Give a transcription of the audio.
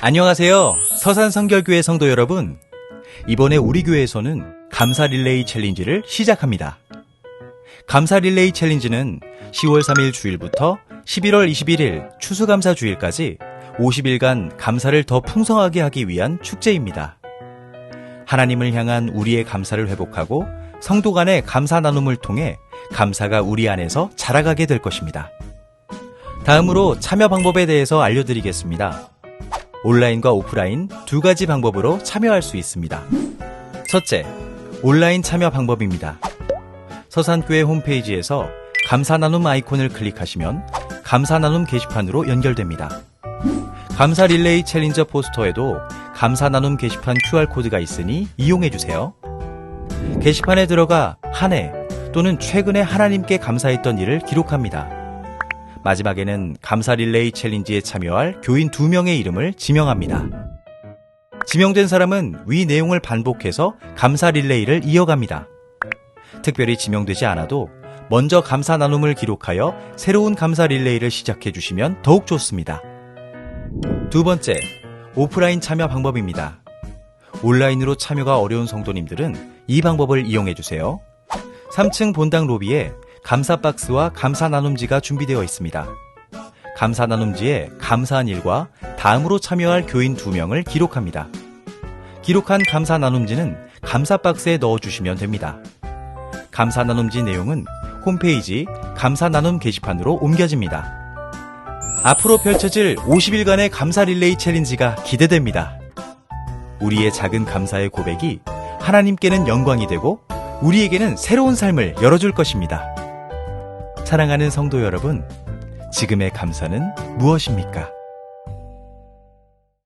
안녕하세요. 서산성결교회 성도 여러분. 이번에 우리 교회에서는 감사 릴레이 챌린지를 시작합니다. 감사 릴레이 챌린지는 10월 3일 주일부터 11월 21일 추수감사 주일까지 50일간 감사를 더 풍성하게 하기 위한 축제입니다. 하나님을 향한 우리의 감사를 회복하고 성도 간의 감사 나눔을 통해 감사가 우리 안에서 자라가게 될 것입니다. 다음으로 참여 방법에 대해서 알려드리겠습니다. 온라인과 오프라인 두 가지 방법으로 참여할 수 있습니다. 첫째, 온라인 참여 방법입니다. 서산교회 홈페이지에서 감사 나눔 아이콘을 클릭하시면 감사 나눔 게시판으로 연결됩니다. 감사 릴레이 챌린저 포스터에도 감사 나눔 게시판 QR코드가 있으니 이용해주세요. 게시판에 들어가 한 해 또는 최근에 하나님께 감사했던 일을 기록합니다. 마지막에는 감사 릴레이 챌린지에 참여할 교인 두 명의 이름을 지명합니다. 지명된 사람은 위 내용을 반복해서 감사 릴레이를 이어갑니다. 특별히 지명되지 않아도 먼저 감사 나눔을 기록하여 새로운 감사 릴레이를 시작해 주시면 더욱 좋습니다. 두 번째, 오프라인 참여 방법입니다. 온라인으로 참여가 어려운 성도님들은 이 방법을 이용해 주세요. 3층 본당 로비에 감사 박스와 감사 나눔지가 준비되어 있습니다. 감사 나눔지에 감사한 일과 다음으로 참여할 교인 2명을 기록합니다. 기록한 감사 나눔지는 감사 박스에 넣어주시면 됩니다. 감사 나눔지 내용은 홈페이지 감사 나눔 게시판으로 옮겨집니다. 앞으로 펼쳐질 50일간의 감사 릴레이 챌린지가 기대됩니다. 우리의 작은 감사의 고백이 하나님께는 영광이 되고 우리에게는 새로운 삶을 열어줄 것입니다. 사랑하는 성도 여러분, 지금의 감사는 무엇입니까?